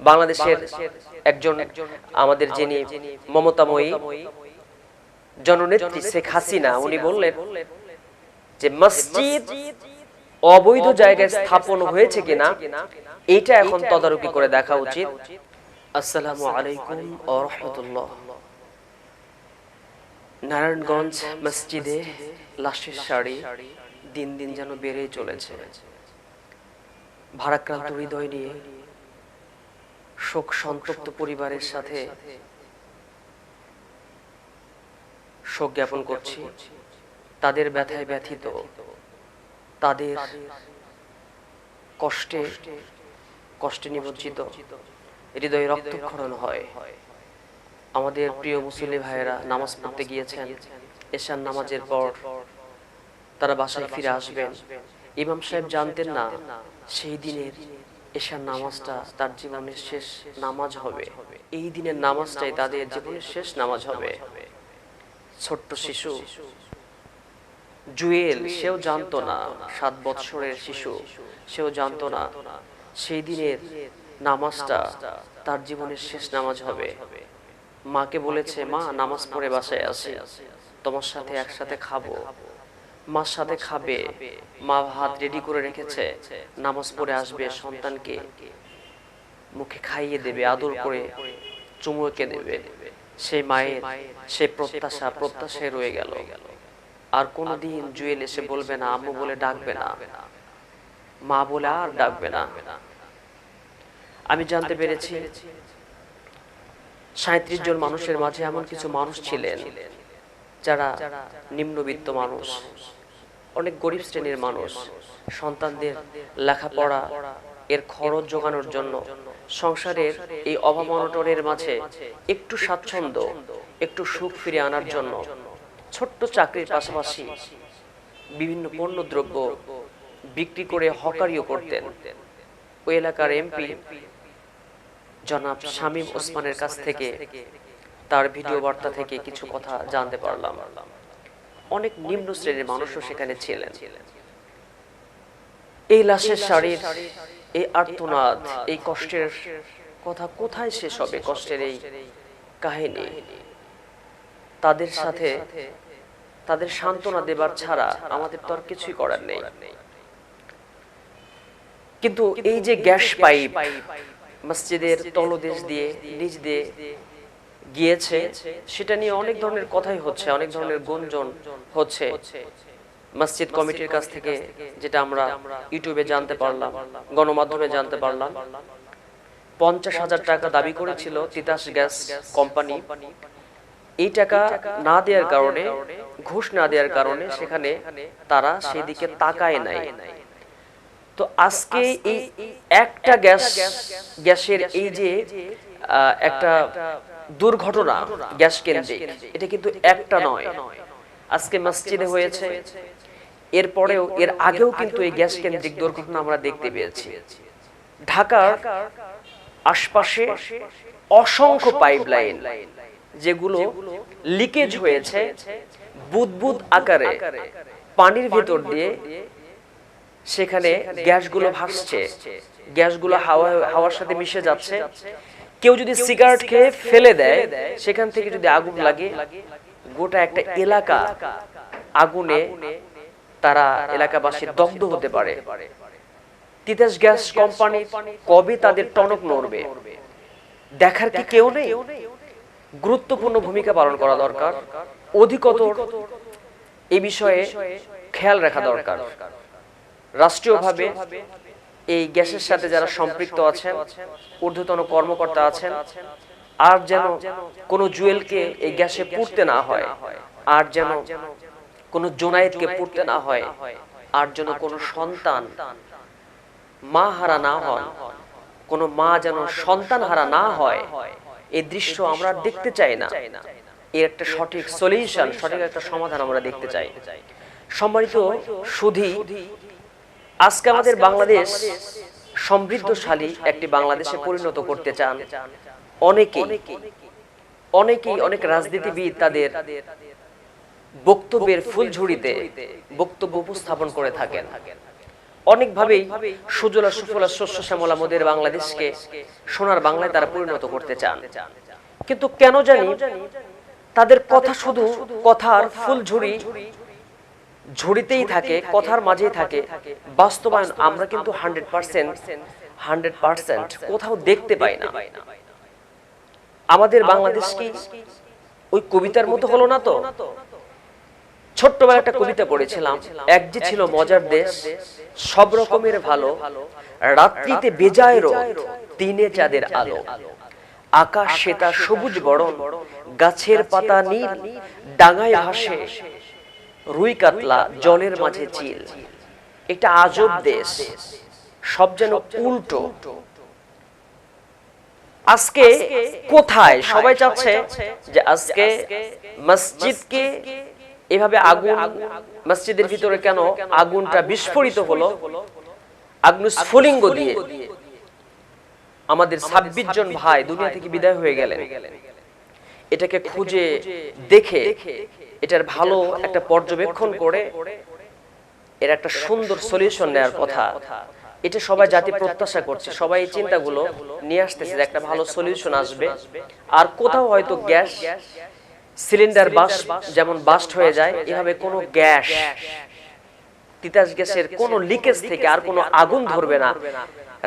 বাংলাদেশের একজন আমাদের যিনি মমতাময়ী জননেত্রী শেখ হাসিনা উনি বললেন যে মসজিদ অবৈধ জায়গায় স্থাপন হয়েছে কিনা এইটা এখন তদারকি করে দেখা উচিত। আসসালামু আলাইকুম ও রহমতুল্লাহ। নারায়ণগঞ্জ মসজিদে লাশের শাড়ি দিন দিন যেন বেড়েই চলেছে। ভারাক্রান্ত হৃদয় নিয়ে শোক সন্তপ্ত পরিবারের সাথে শোক জ্ঞাপন করছি। তাদের ব্যথায় ব্যথিত। তাদের কষ্টে কষ্টে নিমজ্জিত। হৃদয়ে রক্তক্ষরণ হয়। আমাদের প্রিয় মুসলিম ভাইয়েরা নামাজ পড়তে গিয়েছেন। এশান নামাজের পর তারা বাসায় ফিরে আসবেন। ইমাম সাহেব জানতেন না, সেই দিনের এশার নামাজটা তার জীবনের শেষ নামাজ হবে। এই দিনের নামাজটাই তাদের জীবনের শেষ নামাজ হবে। ছোট্ট শিশু, জুয়েল, সেও জানতো না। সাত বৎসরের শিশু, সেও জানতো না। সেই দিনের নামাজটা তার জীবনের শেষ নামাজ হবে। মাকে বলেছে, মা, নামাজ পড়ে বাসায় আসি। তোমার সাথে একসাথে খাব। মার সাথে খাবে, মা ভাত রেডি করে রেখেছে, নামাজ পড়ে আসবে, সন্তানকে মুখে খাইয়ে দেবে, আদর করে চুমুকে দেবে। সেই মায়ের, সে প্রত্যাশা, প্রত্যাশায় রয়ে গেল। আর কোনোদিন জুয়েল এসে বলবে না, আম্মু বলে ডাকবে না, মা বলে আর ডাকবে না। আমি জানতে পেরেছি, সাঁত্রিশ জন মানুষের মাঝে এমন কিছু মানুষ ছিলেন যারা নিম্নবিত্ত মানুষ। অনেক গরিব শ্রেণির মানুষ। সন্তানদের লেখাপড়া এর খরচ জোগানোর জন্য সংসারের এই অভাব অনটনের মাঝে একটু স্বাচ্ছন্দ্য একটু সুখ ফিরে আনার জন্য ছোট্ট চাকরির পাশাপাশি বিভিন্ন পণ্যদ্রব্য বিক্রি করে হকারিও করতেন। ওই এলাকার এমপি জনাব শামীম ওসমানের কাছ থেকে তার ভিডিও বার্তা থেকে কিছু কথা জানতে পারলাম। অনেক নিম্ন শ্রেণির মানুষও সেখানে ছিলেন। এই লাশের শাড়ির এই আর্তনাদ এই কষ্টের কথা কোথায় শেষ হবে? কষ্টের এই কাহিনী। তাদের সাথে তাদের সান্ত্বনা দেবার ছাড়া আমাদের তো আর কিছুই করার নেই। কিন্তু এই যে গ্যাস পাইপ মসজিদের তলদেশ দিয়ে নিচ দিয়ে গিয়েছে, সেটা নিয়ে অনেক ধরনের কথাই হচ্ছে, অনেক ধরনের গুঞ্জন হচ্ছে। মসজিদ কমিটির কাছ থেকে, যেটা আমরা ইউটিউবে জানতে পারলাম, গণমাধ্যমে জানতে পারলাম। পঞ্চাশ হাজার টাকা দাবি করেছিল তিতাস গ্যাস কোম্পানি। এই টাকা না দেওয়ার কারণে, ঘুষ না দেওয়ার কারণে সেখানে তারা সেদিকে তাকায় নাই। তো আজকে এই একটা গ্যাস, গ্যাসের এই যে একটা দুর্ঘটনা গ্যাস কেন্দ্রিক এটা কিন্তু একটা নয়। আজকে মসজিদে হয়েছে। এরপরেও এর আগেও কিন্তু এই গ্যাস কেন্দ্রিক দুর্ঘটনা আমরা দেখতে পেয়েছি। ঢাকার আশপাশে অসংখ্য পাইপলাইন যেগুলো লিকেজ হয়েছে বুদবুদ আকারে। পানির ভেতর দিয়ে সেখানে গ্যাসগুলো ভাসছে। গ্যাসগুলো হাওয়া হাওয়ার সাথে মিশে যাচ্ছে। কেউ যদি সিগারেট খেয়ে ফেলে দেয় সেখান থেকে যদি আগুন লাগে গোটা একটা এলাকা আগুনে তারা এলাকাবাসী দগ্ধ হতে পারে। তিতাস গ্যাস কোম্পানি কবে তাদের টনক নড়বে? দেখার কি কেউ নেই? গুরুত্বপূর্ণ ভূমিকা পালন করা দরকার। অধিকতর এই বিষয়ে খেয়াল রাখা দরকার। রাষ্ট্রীয়ভাবে এই গ্যাসের সাথে যারা সম্পৃক্ত আছেন, ঊর্ধ্বতন কর্মকর্তা আছেন, আর যেন কোনো জুয়েলকে এই গ্যাসে পুড়তে না হয়, আর যেন কোনো জোনায়েতকে পুড়তে না হয়, আর যেন কোনো সন্তান মা হারা না হন কোনো মা যেন সন্তান হারা না হয় এই দৃশ্য আমরা দেখতে চাই না। এর একটা সঠিক সলিউশন, সঠিক একটা সমাধান আমরা দেখতে চাই। সম্মানিত সুধী আজকে আমাদের বাংলাদেশ সমৃদ্ধশালী একটি বাংলাদেশে পরিণত করতে চান। অনেকেই অনেকেই অনেক রাজনীতিবিদ তাদের বক্তব্যের ফুলঝুড়িতে বক্তব্য উপস্থাপন করে থাকেন। অনেকভাবেই সুজলা সুফলা শস্য শ্যামলা মোদের বাংলাদেশকে সোনার বাংলায় তারা পরিণত করতে চান। কিন্তু কেন জানি তাদের কথা শুধু কথার ফুলঝুরি ঝুড়িতেই থাকে কথার মাঝেই থাকে। বাস্তবায়ন আমরা কিন্তু হান্ড্রেড পার্সেন্ট হান্ড্রেড পার্সেন্ট কোথাও দেখতে পাই না। আমাদের বাংলাদেশ কি ওই কবিতার মতো হলো না তো? ছোট্টবেলা একটা কবিতা পড়েছিলাম এক যে ছিল মজার দেশ সব রকমের ভালো রাত্রিতে বেজায় রোদ দিনে চাঁদের আলো আকাশ শ্বেতা সবুজ বরণ গাছের পাতা নীল ডাঙায় ভাসে রুই কাতলা জলের মাঝে চিল। এটা আজব দেশ। সব যেন উল্টো। আজকে কোথায়? সবাই চাচ্ছে যে আজকে মসজিদকে এভাবে আগুন, মসজিদের ভিতরে কেন আগুনটা বিস্ফোরিত হলো? আগুন স্ফুলিঙ্গ দিয়ে। আমাদের ছাব্বিশ জন ভাই দুনিয়া থেকে বিদায় হয়ে গেলেন। এটাকে খুঁজে দেখে এটার ভালো একটা পর্যবেক্ষণ করে এর একটা সুন্দর সলিউশন নেওয়ার কথা। এটা সবাই জাতি প্রত্যাশা করছে। সবাই এই চিন্তাগুলো নিয়ে আসতেছে যে একটা ভালো সলিউশন আসবে। আর কোথাও হয়তো গ্যাস সিলিন্ডার বাস যেমন বাস্ট হয়ে যায় এভাবে কোনো গ্যাস তিতাস গ্যাসের কোনো লিকেজ থেকে আর কোনো আগুন ধরবে না।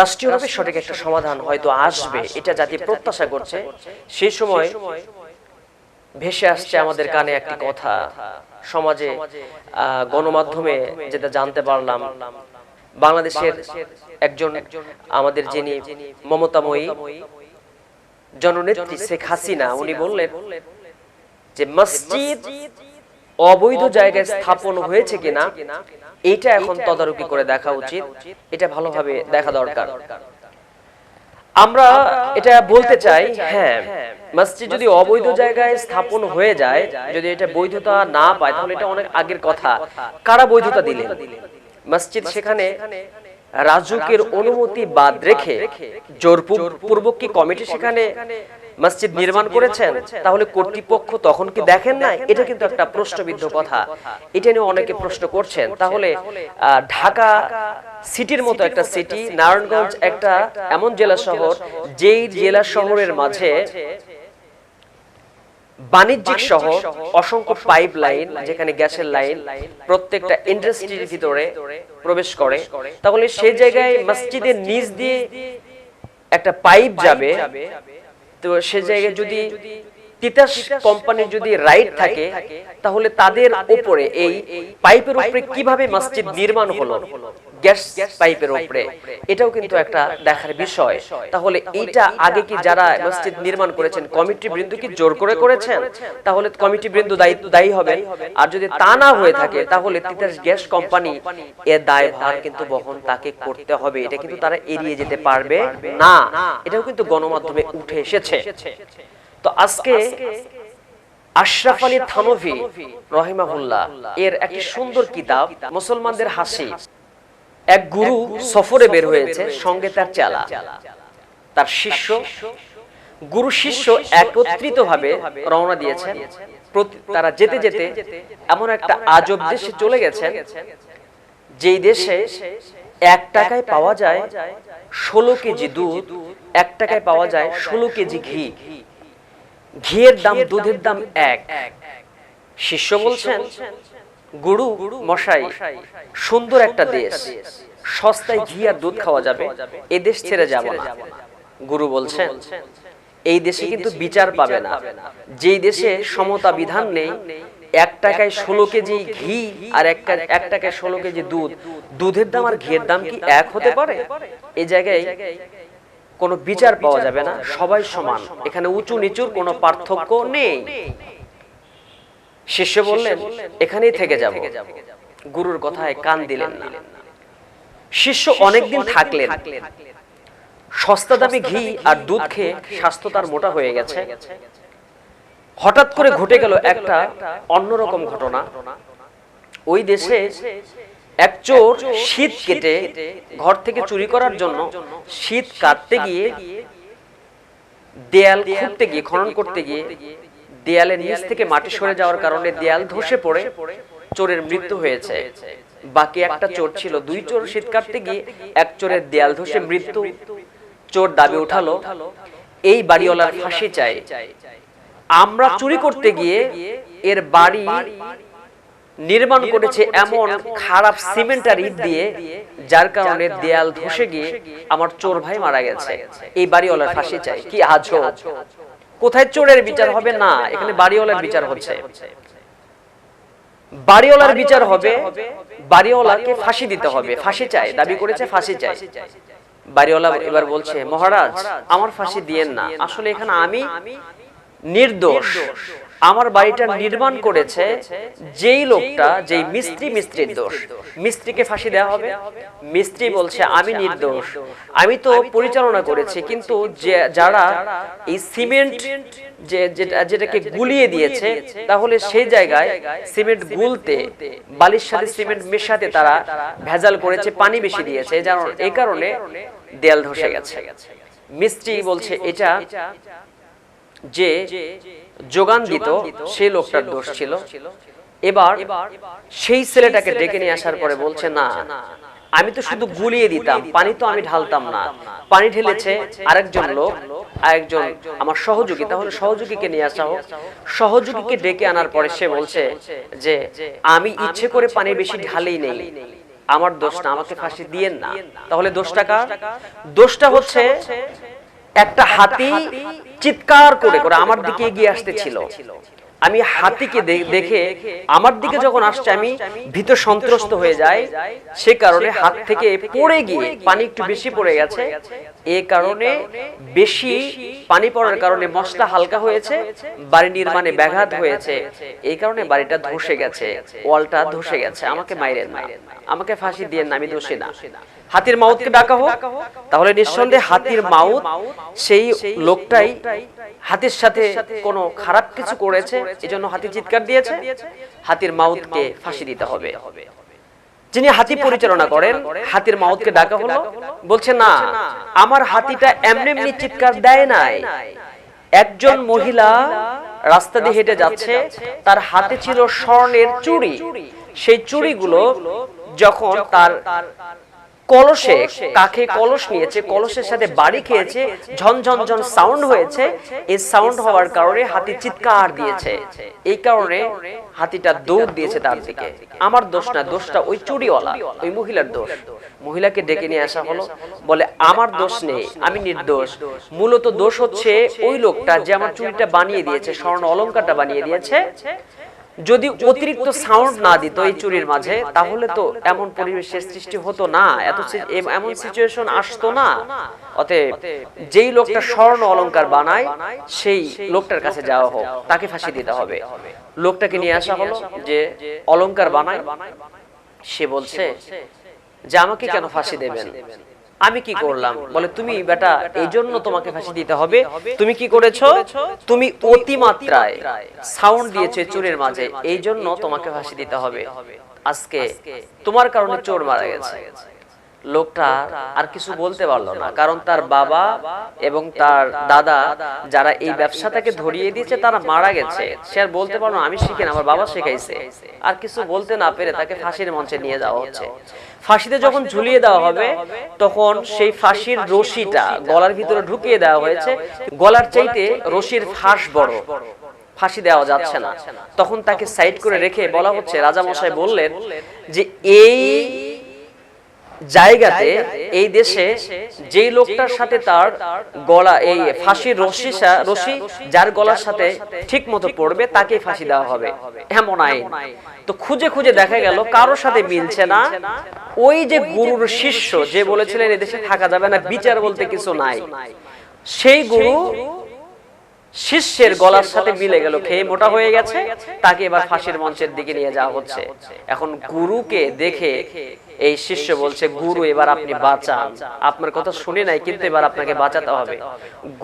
রাষ্ট্রীয়ভাবে সঠিক একটা সমাধান হয়তো আসবে। এটা জাতি প্রত্যাশা করছে। সেই সময় ভেসে আসছে আমাদের কানে একটি কথা। সমাজে গণমাধ্যমে যেটা জানতে পারলাম বাংলাদেশের একজন আমাদের যিনি মমতাময়ী জননেত্রী শেখ হাসিনা উনি বললেন যে মসজিদ অবৈধ জায়গায় স্থাপন হয়েছে কিনা এটা এখন তদারকি করে দেখা উচিত। এটা ভালোভাবে দেখা দরকার। আমরা এটা বলতে চাই হ্যাঁ মসজিদ যদি অবৈধ জায়গায় স্থাপন হয়ে যায় যদি এটা বৈধতা না পায় তাহলে এটা অনেক আগের কথা। কারা বৈধতা দিলেন? মসজিদ সেখানে রাজুকের অনুমতি বাদ রেখে জোরপূর্বক কি কমিটি সেখানে মসজিদ নির্মাণ করেছেন, তাহলে কর্তৃপক্ষ তখন কি দেখেন না এটা কিন্তু একটা প্রশ্নবিদ্ধ কথা। এটা নিয়ে অনেকে প্রশ্ন করছেন। তাহলে ঢাকা সিটির মতো একটা সিটি, নারায়ণগঞ্জ একটা এমন জেলা শহর, যেই জেলা শহরের মাঝে বাণিজ্যিক শহর, অসংখ্য পাইপ লাইন যেখানে গ্যাসের লাইন প্রত্যেকটা ইন্ডাস্ট্রির ভিতরে প্রবেশ করে। তাহলে সেই জায়গায় মসজিদের নিচ দিয়ে একটা পাইপ যাবে তো সে জায়গায় যদি তিতাস কোম্পানির যদি রাইট থাকে তাহলে তাদের উপরে এই পাইপের উপরে কীভাবে মসজিদ নির্মাণ হলো? গ্যাস পাইপের উপরে। এটাও কিন্তু একটা দেখার বিষয়। তাহলে এইটা আগে কি যারা মসজিদ নির্মাণ করেছেন কমিটি বৃন্দ কি জোর করে করেছেন তাহলে কমিটি বৃন্দ দায়ী দায়ী হবে। আর যদি তা না হয়ে থাকে তাহলে তিতাস গ্যাস কোম্পানি এর দায় ভার কিন্তু বহন তাকে করতে হবে। এটা কিন্তু তারা এড়িয়ে যেতে পারবে? না। এটাও কিন্তু গণমাধ্যমে উঠে এসেছে তো আজকে আশরাফ আলী থানভি রহিমাহুল্লাহ এর একটি সুন্দর কিতাব মুসলমানদের হাসি। এক গুরু সফরে বের হয়েছে সঙ্গে তার চেলা। তার শিষ্য গুরু শিষ্য একত্রিত ভাবে রওনা দিয়েছেন। তারা যেতে যেতে এমন একটা আজব দেশে চলে গেছেন। যেই দেশে এক টাকায় পাওয়া যায় ষোলো কেজি দুধ এক টাকায় পাওয়া যায় ষোলো কেজি ঘি। ঘিয়ের দাম দুধের দাম এক। শিষ্য বলছেন গুরু মশাই সুন্দর একটা দেশ। সস্তায় ঘি আর দুধ খাওয়া যাবে এ দেশ ছেড়ে যাব না। গুরু বলছেন এই দেশে কিন্তু বিচার পাবে না। যেই দেশে সমতা বিধান নেই এক টাকায় ষোলো কেজি ঘি আর এক এক টাকায় ষোলো কেজি দুধ। দুধের দাম আর ঘিয়ের দাম কি এক হতে পারে? এ জায়গায় কোনো বিচার পাওয়া যাবে না সবাই সমান। এখানে উঁচু নিচুর কোনো পার্থক্য নেই। শিষ্য বললেন এখানেই থেকে যাব। গুরুর কথায় কান দিলেন না। শিষ্য অনেকদিন থাকলেন। সস্তা দামে ঘি আর দুধ খেয়ে স্বাস্থ্য তার মোটা হয়ে গেছে। হঠাৎ করে ঘটে গেল একটা অন্যরকম ঘটনা। ওই দেশে এক চোর শীত কেটে ঘর থেকে চুরি করার জন্য শীত কাটতে গিয়ে দেয়াল খুঁড়তে গিয়ে খনন করতে গিয়ে দেয়ালের নিচ থেকে মাটি সরে যাওয়ার কারণে দেয়াল ধসে পড়ে চোরের মৃত্যু হয়েছে। বাকি একটা চোর ছিল দুই চোর শীত কাটতে গিয়ে এক চোরের দেয়াল ধসে মৃত্যু। চোর দাবি উঠালো এই বাড়িওয়ালার ফাঁসি চাই। আমরা চুরি করতে গিয়ে এর বাড়ি নির্মাণ করেছে এমন খারাপ সিমেন্টার ইট দিয়ে যার কারণে দেয়াল ধসে গিয়ে আমার চোর ভাই মারা গেছে। এই বাড়িওয়ালার ফাঁসি চাই। কি আজব? কোথায় চোরের বিচার হবে? না এখানে বাড়িওয়ালার বিচার হচ্ছে। বাড়িওয়ালার বিচার হবে বাড়িওয়ালাকে ফাঁসি দিতে হবে। ফাঁসি চাই। দাবি করেছে ফাঁসি চাই। বাড়িওয়ালা এবার বলছে মহারাজ আমার ফাঁসি দিয়েন না। আসলে এখানে আমি নির্দোষ। আমার বাড়িটা নির্মাণ করেছে যেই লোকটা যেই মিস্ত্রি মিস্ত্রির দোষ। মিস্ত্রিকে ফাঁসি দেওয়া হবে। মিস্ত্রি বলছে আমি নির্দোষ। আমি তো পরিচালনা করেছি কিন্তু যে যারা এই সিমেন্ট যে যেটা যেটাকে গুলিয়ে দিয়েছে তাহলে সেই জায়গায় সিমেন্ট গুলতে বালির সাথে সিমেন্ট মেশাতে তারা ভেজাল করেছে পানি বেশি দিয়েছে যেন এই কারণে দেয়াল ধসে গেছে। মিস্ত্রি বলছে এটা যে যোগান দিত সেই লোকটার দোষ ছিল। এবার সেই ছেলেটাকে ডেকে নিয়ে আসার পরে বলছে, না, আমি তো শুধু গুলিয়ে দিতাম, পানি তো আমি ঢালতাম না। পানি ঢেলেছে আরেকজন লোক, আরেকজন আমার সহযোগী। তাহলে সহযোগীকে নিয়ে আসা হোক। সহযোগীকে ডেকে আনার পরে সে বলছে যে, আমি ইচ্ছে করে পানি বেশি ঢালেই নেই। আমার দোষ না, আমাকে ফাঁসি দিয়েন না। তাহলে দোষটা কার? দোষটা হচ্ছে একটা হাতি চিৎকার করে করে আমার দিকে এগিয়ে আসতেছিল আমি হাতিকে দেখে আমার দিকে যখন আসছে আমি ভীত সন্ত্রস্ত হয়ে যাই। সে কারণে হাত থেকে পড়ে গিয়ে পানি একটু বেশি পড়ে গেছে। এ কারণে বেশি পানি পড়ার কারণে মশলা হালকা হয়েছে বাড়ি নির্মাণে ব্যাঘাত হয়েছে। এই কারণে বাড়িটা ধসে গেছে। ওয়ালটা ধসে গেছে। আমাকে মাইরেন না আমাকে ফাঁসি দিয়ে না আমি দোষী না। হাতির মাউতকে ডাকা হোক তাহলে নিঃসন্দেহে হাতির মাউত সেই লোকটাই হাতির সাথে কোনো খারাপ কিছু করেছে এজন্য হাতি চিৎকার দিয়েছে হাতির মাউতকে ফাঁসি দিতে হবে। যিনি হাতি পরিচালনা করেন হাতির মাউতকে ডাকা হলো বলছে না আমার হাতিটা এমনি এমনি চিৎকার দেয় নাই। একজন মহিলা রাস্তা দিয়ে হেঁটে যাচ্ছে তার হাতে ছিল স্বর্ণের চুড়ি। সেই চুড়িগুলো যখন তার কলসে কাকে কলস নিয়েছে কলসের সাথে বাড়ি খেয়েছে ঝনঝন ঝন সাউন্ড হয়েছে এই সাউন্ড হওয়ার কারণে হাতি চিৎকার দিয়েছে। এই কারণে হাতিটা দৌড় দিয়েছে তার দিকে। আমার দোষ না দোষটা ওই চুরিওয়ালা ওই মহিলার দোষ। মহিলাকে ডেকে নিয়ে আসা হলো বলে আমার দোষ নেই আমি নির্দোষ। মূলত দোষ হচ্ছে ওই লোকটা যে আমার চুরিটা বানিয়ে দিয়েছে স্বর্ণ অলংকারটা বানিয়ে দিয়েছে। যদি অতিরিক্ত সাউন্ড না দিত এই চুরির মাঝে তাহলে তো এমন পরিবেশের সৃষ্টি হতো না। এত এমন সিচুয়েশন আসতো না। অতএব যেই লোকটা স্বর্ণ অলংকার বানায় সেই লোকটার কাছে যাওয়া হোক তাকে ফাঁসি দিতে হবে। লোকটাকে নিয়ে আসা হলো যে অলংকার বানায় সে বলছে যে আমাকে কেন ফাঁসি দেবেন? আমি কি করলাম? বলে তুমি বেটা এই জন্য তোমাকে ফাঁসি দিতে হবে। তুমি কি করেছ? তুমি অতিমাত্রায় সাউন্ড দিয়েছে চোরের মাঝে। এই জন্য তোমাকে ফাঁসি দিতে হবে। আজকে তোমার কারণে চোর মারা গেছে। লোকটা আর কিছু বলতে পারল না। কারণ তার বাবা এবং তার দাদা যারা এই ব্যবসাটাকে ধরিয়ে দিয়েছে তারা মারা গেছে। সে আর বলতে পারল আমি শিখে না আমার বাবা শেখাইছে। আর কিছু বলতে না পেরে তাকে ফাঁসির মঞ্চে নিয়ে যাওয়া হচ্ছে। ফাঁসিতে যখন ঝুলিয়ে দেওয়া হবে তখন সেই ফাঁসির রশিটা গলার ভিতরে ঢুকিয়ে দেওয়া হয়েছে। গলার চাইতে রশির ফাঁস বড়। ফাঁসি দেওয়া যাচ্ছে না। তখন তাকে সাইড করে রেখে বলা হচ্ছে রাজামশাই বললেন যে এই জায়গাতে এই দেশে যেই লোকটার সাথে তার গলা এই ফাঁসির রশি রশি যার গলার সাথে ঠিক মতো পড়বে তাকে ফাঁসি দেওয়া হবে। এমন আইন। তো খুঁজে খুঁজে দেখা গেল কারোর সাথে মিলছে না। ওই যে গুরুর শিষ্য যে বলেছিলেন এদেশে থাকা যাবে না বিচার বলতে কিছু নাই। সেই গুরু শিষ্যের গলার সাথে মিলে গেল খেয়ে মোটা হয়ে গেছে তাকে এবার ফাঁসির মঞ্চের দিকে নিয়ে যাওয়া হচ্ছে। এখন গুরুকে দেখে এই শিষ্য বলছে গুরু এবার আপনি বাঁচান। আপনার কথা শুনে নাই কিন্তু এবার আপনাকে বাঁচাতে হবে।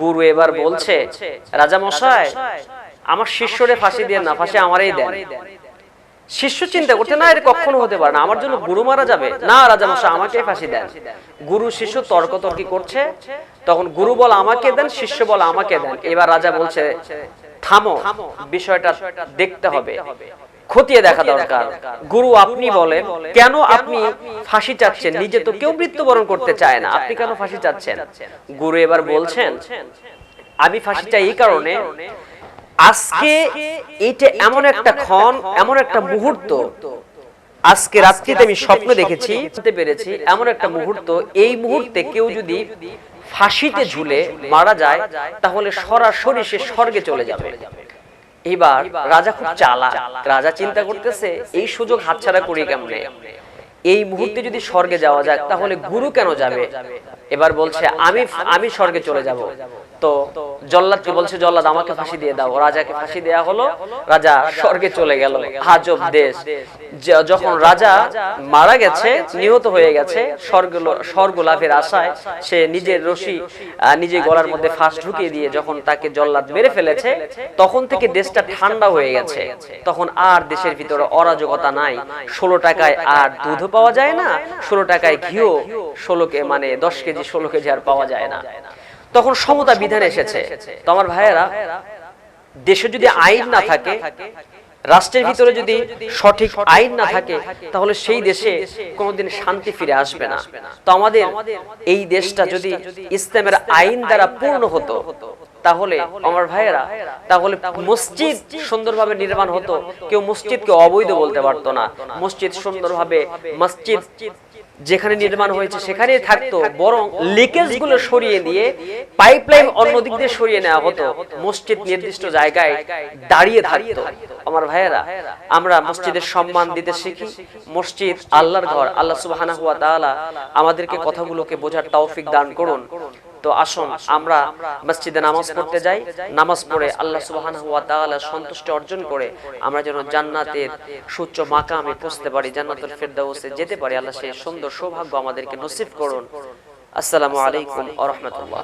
গুরু এবার বলছে রাজা মশাই আমার শিষ্যরে ফাঁসি দিয়ে না ফাঁসি আমারই দেন। শিষ্য চিন্তা করতে না এটা কখনো হতে পারে না আমার জন্য গুরু মারা যাবে। না রাজা মশাই আমাকে ফাঁসি দেন। গুরু শিষ্য তর্কতর্কি করছে? তখন গুরু বল আমাকে দেন শিষ্য বল আমাকে দেন। এবার রাজা বলছে থামো বিষয়টা দেখতে হবে। খতিয়ে দেখা দরকার। গুরু আপনি বলেন কেন আপনি ফাঁসি চাচ্ছেন? নিজে তো কেউ মৃত্যুবরণ করতে চায় না। আপনি কেন ফাঁসি চাচ্ছেন? গুরু এবার বলছেন আমি ফাঁসি চাই এই কারণে আজকে এইটা এমন একটা ক্ষণ, এমন একটা মুহূর্ত। আজকে রাত্রিতে আমি স্বপ্ন দেখেছি বুঝতে পেরেছি, এমন একটা মুহূর্ত। এই মুহূর্তে কেউ যদি ফাঁসিতে ঝুলে মারা যায়, তাহলে সরাসরি সে স্বর্গে চলে যাবে। এবার রাজা খুব চালা রাজা চিন্তা করতেছে, এই সুযোগ হাতছাড়া করি কেমনে? এই মুহূর্তে যদি স্বর্গে যাওয়া যায়, তাহলে গুরু কেন যাবে? এবার বলছে, আমি আমি স্বর্গে চলে যাব। তো জল্লাদকে বলছে, জল্লাদ, আমাকে ফাঁসি দিয়ে দাও। রাজাকে ফাঁসি দেয়া হলো। রাজা স্বর্গে চলে গেল। আজব দেশ। যখন রাজা মারা গেছে, নিহত হয়ে গেছে, স্বর্গ স্বর্গ লাভের আশায় সে নিজের রশি নিজে গলার মধ্যে ফাঁস ঢুকিয়ে দিয়ে যখন তাকে জল্লাদ মেরে ফেলেছে, তখন থেকে দেশটা ঠান্ডা হয়ে গেছে। তখন আর দেশের ভিতরে অরাজকতা নাই। ষোলো টাকায় আর দুধও পাওয়া যায় না ষোলো টাকায় ঘিও ষোলো কে মানে দশ কেজি ষোলো কেজি আর পাওয়া যায় না। তখন সমতা বিধান এসেছে। তো আমার ভাইয়েরা দেশে যদি আইন না থাকে রাষ্ট্রের ভিতরে যদি সঠিক আইন না থাকে তাহলে সেই দেশে কোনোদিন শান্তি ফিরে আসবে না। তো আমাদের এই দেশটা যদি ইসলামের আইন দ্বারা পূর্ণ হতো তাহলে আমার ভাইয়েরা তাহলে মসজিদ সুন্দরভাবে নির্মাণ হতো কেউ মসজিদকে অবৈধ বলতে পারতো না। মসজিদ সুন্দরভাবে মসজিদ যেখানে নির্মাণ হয়েছে সেখানেই থাকতো। বরং লিকেজগুলো সরিয়ে দিয়ে পাইপলাইন অন্য দিক দিয়ে সরিয়ে নেওয়া হতো। মসজিদ নির্দিষ্ট জায়গায় দাঁড়িয়ে থাকতো। আমার ভাইয়েরা আমরা মসজিদের সম্মান দিতে শিখি। মসজিদ আল্লাহর ঘর আল্লাহ সুবহানাহু ওয়া তাআলা আমাদেরকে কথাগুলোকে বোঝার তৌফিক দান করুন। তো আসুন আমরা মসজিদে নামাজ পড়তে যাই। নামাজ পড়ে আল্লাহ সুবহানাহু তাআলা সন্তুষ্টি অর্জন করে আমরা যেন জান্নাতের সুচ্চ মাকামে পৌঁছতে পারি, জান্নাতুল ফেরদাউসে যেতে পারি। আল্লাহ সেই সুন্দর সৌভাগ্য আমাদেরকে নসিব করুন। আসসালামু আলাইকুম ওয়া